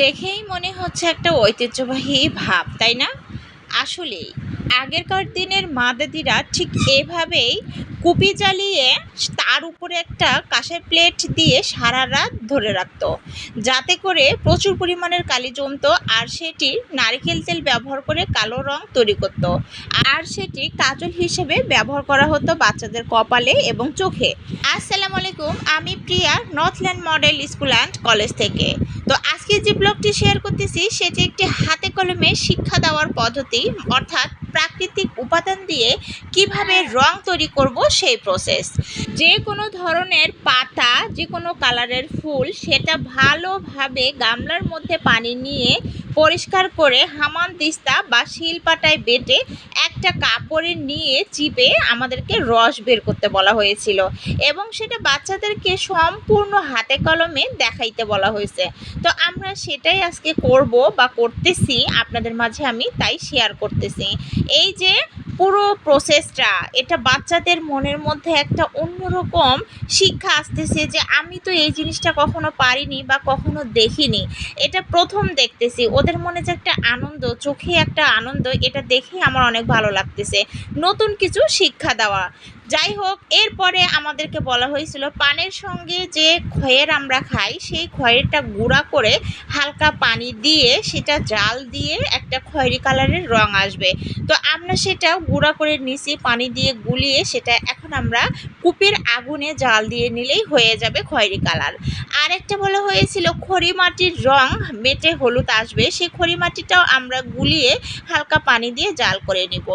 দেখেই মনে হচ্ছে একটা ঐতিহ্যবাহী ভাব, তাই না? আসলেই, আগেরকার দিনের মা দাদিরা ঠিক এভাবেই কুপি জ্বালিয়ে তার উপরে একটা কাঁসের প্লেট দিয়ে সারা রাত ধরে রাখতো। যাতে করে প্রচুর পরিমাণের কালি জমতো আর সেটি নারকেল তেল ব্যবহার করে কালো রং তৈরি করত। আর সেটি কাজল হিসেবে ব্যবহার করা হতো বাচ্চাদের কপালে এবং চোখে। আসসালামু আলাইকুম, আমি Priya Northland model school and college থেকে। তো আজকে যে ব্লগটি শেয়ার করতেছি, সেটি একটি হাতে কলমে শিক্ষা দেওয়ার পদ্ধতি, অর্থাৎ প্রাকৃতিক উপাদান দিয়ে কীভাবে রং তৈরি করব সেই প্রসেস যে কোনো ধরনের পাতা, যে কোনো কালারের ফুল, সেটা ভালোভাবে গামলার মধ্যে পানি নিয়ে পরিষ্কার করে হামান দিস্তা বা শিলপাটায় বেটে একটা কাপড়ে নিয়ে চিপে আমাদেরকে রস বের করতে বলা হয়েছিল এবং সেটা বাচ্চাদেরকে সম্পূর্ণ হাতে কলমে দেখাইতে বলা হয়েছে। তো আমরা সেটাই আজকে করব বা করতেছি, আপনাদের মাঝে আমি তাই শেয়ার করতেছি। এই যে পুরো প্রসেসটা এটা বাচ্চাদের মনের মধ্যে একটা অন্যরকম শিক্ষা আসতেছে যে, আমি তো এই জিনিসটা কখনো পারিনি বা কখনো দেখিনি। এটা প্রথম দেখতেছি। ওদের মনে যে একটা আনন্দ, চোখে একটা আনন্দ, এটা দেখে আমার অনেক ভালো লাগতেছে। নতুন কিছু শিক্ষা দেওয়া। যাই হোক এরপরে আমাদেরকে বলা হয়েছিল পানের সঙ্গে যে খয়ের আমরা খাই, সেই খয়েরটা গুঁড়া করে হালকা পানি দিয়ে সেটা জাল দিয়ে একটা খয়েরি কালারের রং আসবে। তো আমরা সেটা গুঁড়া করে নিচে পানি দিয়ে গুলিয়ে সেটা এখন আমরা কুপির আগুনে জাল দিয়ে নিলেই হয়ে যাবে খয়েরি কালার। আর একটা বলা হয়েছিল খড়ি মাটির রং মেটে হলুদ আসবে, সেই খড়ি মাটিটাও আমরা গুলিয়ে হালকা পানি দিয়ে জাল করে নিব।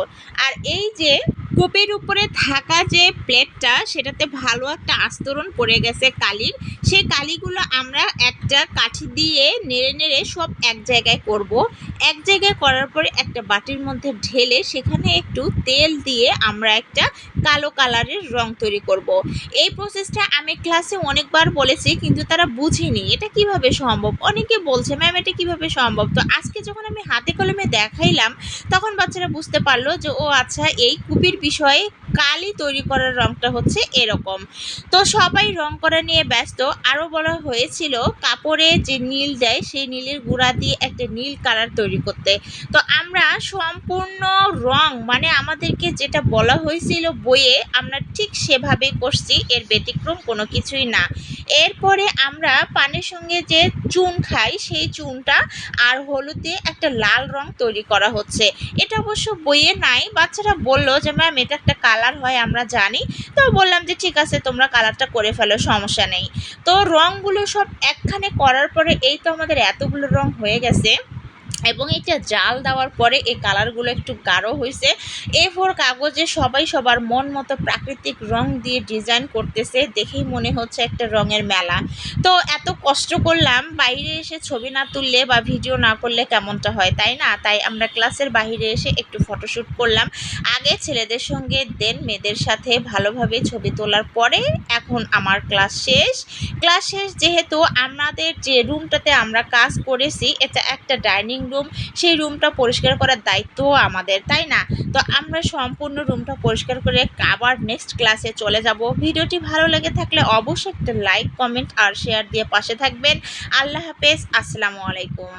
আর এই যে কূপের উপরে থাকা যে প্লেটটা, সেটাতে ভালো একটা আস্তরণ পড়ে গেছে কালির। সেই কালিগুলো আমরা একটা কাঠি দিয়ে নেড়ে নেড়ে সব এক জায়গায় করব। এক জায়গায় করার পরে একটা বাটির মধ্যে ঢেলে সেখানে একটু তেল দিয়ে আমরা একটা কালো কালারের রং তৈরি করব। এই প্রসেসটা আমি ক্লাসে অনেকবার বলেছি, কিন্তু তারা বুঝেনি। এটা কীভাবে সম্ভব? অনেকে বলছে ম্যাম এটা কীভাবে সম্ভব? তো আজকে যখন আমি হাতে কলমে দেখাইলাম, তখন বাচ্চারা বুঝতে পারল যে, ও আচ্ছা এই কুপির বিষয়ে কালি তৈরি করার রংটা হচ্ছে এরকম। তো সবাই রং করা নিয়ে ব্যস্ত। আরও বলা হয়েছিল, কাপড়ে যে নীল দেয়, সেই নীলের গুঁড়া দিয়ে একটা নীল কালার তৈরি করতে। তো আমরা সম্পূর্ণ রং মানে আমাদেরকে যেটা বলা হয়েছিল বইয়ে, আমরা ঠিক সেভাবে করছি, এর ব্যতিক্রম কোনো কিছুই না। এরপরে আমরা পানের সঙ্গে যে চুন খাই, সেই চুনটা আর হলুদে একটা লাল রং তৈরি করা হচ্ছে। এটা অবশ্য বইয়ে নাই, বাচ্চারা বলল যে, ম্যাম, এটা একটা কালার হয়, আমরা জানি। তো বললাম যে, ঠিক আছে, তোমরা কালারটা করে ফেলো, সমস্যা নেই। তো রঙগুলো সব একখানে করার পরে এই তো আমাদের এতগুলো রং হয়ে গেছে। এবং এটা জাল দেওয়ার পরে এই কালারগুলো একটু গাঢ় হয়েছে। এ ফোর কাগজে সবাই সবার মন মতো প্রাকৃতিক রং দিয়ে ডিজাইন করতেছে, দেখেই মনে হচ্ছে একটা রঙের মেলা। তো এত কষ্ট করলাম, বাইরে এসে ছবি না তুললে বা ভিডিও না করলে কেমনটা হয়, তাই না? তাই আমরা ক্লাসের বাইরে এসে একটু ফটোশ্যুট করলাম। আগে ছেলেদের সঙ্গে, দেন মেয়েদের সাথে ভালোভাবে ছবি তোলার পরে এখন আমার ক্লাস শেষ। ক্লাস শেষ যেহেতু আমাদের যে রুমটাতে আমরা কাজ করেছি, এটা একটা ডাইনিং রুম সেই রুমটা পরিষ্কার করার দায়িত্বও আমাদের, তাই না? তো আমরা সম্পূর্ণ রুমটা পরিষ্কার করে আবার নেক্সট ক্লাসে চলে যাব। ভিডিওটি ভালো লেগে থাকলে অবশ্যই একটা লাইক কমেন্ট আর শেয়ার দিয়ে পাশে থাকবেন। আল্লাহ হাফেজ, আসসালামু আলাইকুম।